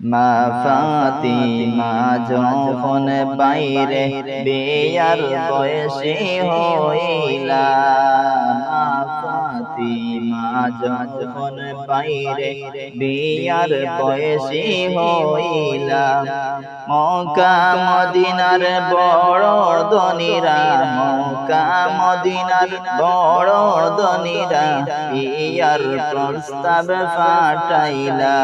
মা ফাতিমা যখন বাইরে বিয়ার বয়সে হইলা মা ফাতিমা যখন বাইরে বিয়ার বয়সে হইলা মকা মদিনার বড় দনিরা মকা মদিনার বড় দনিরা ইয়ার প্রস্তাব ফাটাইলা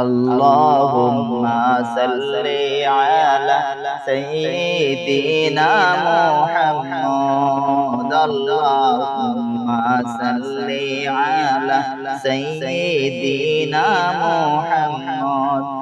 আল্লাহুম্মা সাল্লি আলা সাইয়্যিদিনা মুহাম্মদ। আল্লাহুম্মা সাল্লি আলা সাইয়্যিদিনা মুহাম্মদ।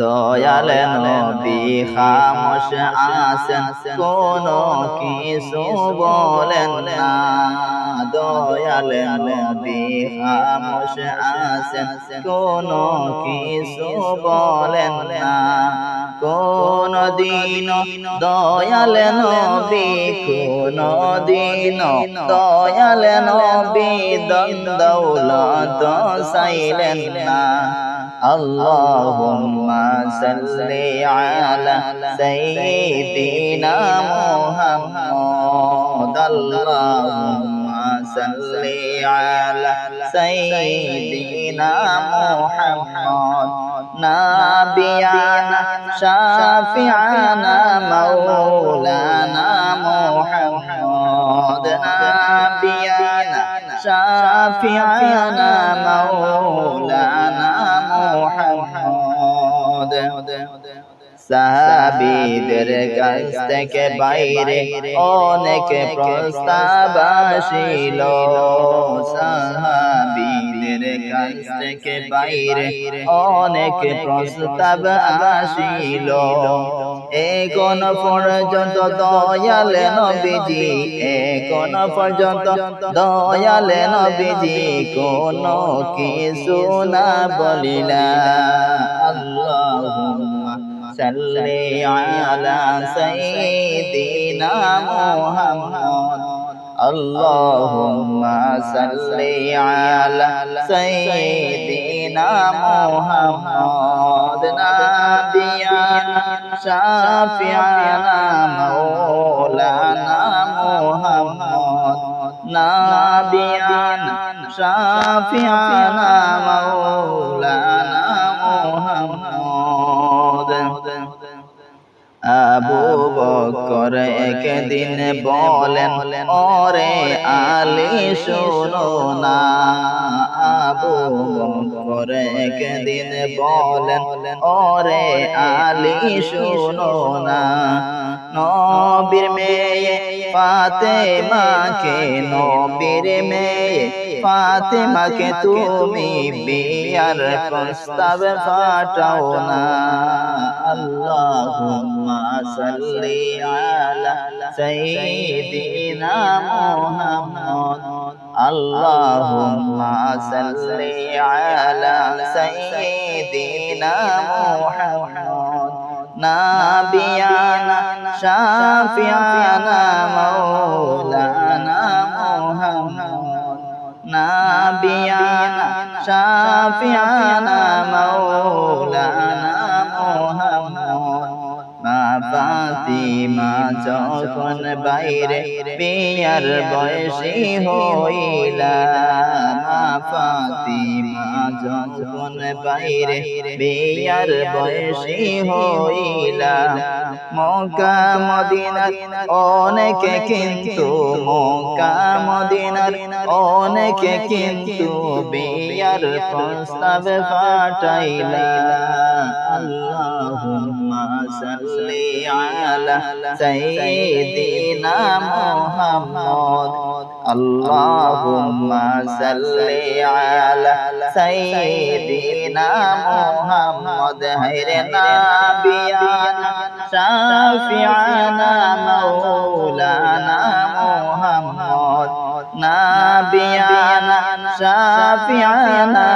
দয়াল নবী খামোশ আসেন কোন কিছু বলেন না। দয়াল নবী খামোশ আসেন কোন কিছু বলেন না। কোন দিন দয়াল নবী কোন দিন দয়াল নবী দৌলত চাইলেন না। اللهم صل على سيدنا محمد. اللهم صل على سيدنا محمد. نبينا شافعنا مولانا محمد. نبينا شافعنا مولانا সাহাবিদের কাছ থেকে বাইরে অনেক প্রস্তাব আসিল সাহাবিদের কাছ থেকে বাইরে অনেক প্রস্তাব আসিল এখন পর্যন্ত দয়াল নবীজি? এখন পর্যন্ত দয়াল নবীজি? কোন কিছু না বলিলা। صل على سيدنا محمد اللهم صل على سيدنا محمد نبينا شافعنا مولانا محمد نبينا شافعنا مولانا একদিন বলেন ওরে আলী শোনো না। বকর বলেন, ওরে আলী, শোনো না। নবীর মেয়ে ফাতেমাকে নবীর মেয়ে ফাতেমাকে তুমি বিয়ার প্রস্তাব ফাটাও না। আল্লাহুম্মা সাল্লি আলা সাইয়্যিদিনা মুহাম্মদ। আল্লাহুম্মা সাল্লি আলা সাইয়্যিদিনা মুহাম্মদ নাবিয়ানা শাফিয়ানা মাওলানা মুহাম্মদ নাবিয়ানা শাফিয়ানা মাওলানা যখন বাইরে পেয়ার বয়সী হইলা মা ফাতিমা যখন বাইরে বিয়ার বয়সী হইলা। মক্কা মদিনার অনেকে কিন্তু, মক্কা মদিনার অনেকে কিন্তু বিয়ার প্রস্তাব ফাটাইলা আল্লাহুম্মা সাল্লি আলা সাইয়্যিদিনা মুহাম্মদ। আল্লাহুম্মা সাল্লি আলা সাইয়্যিদিনা মুহাম্মদ হায়রে নাবিয়ানা শাফিয়ানা মাওলানা মুহাম্মদ নাবিয়ানা শাফিয়ানা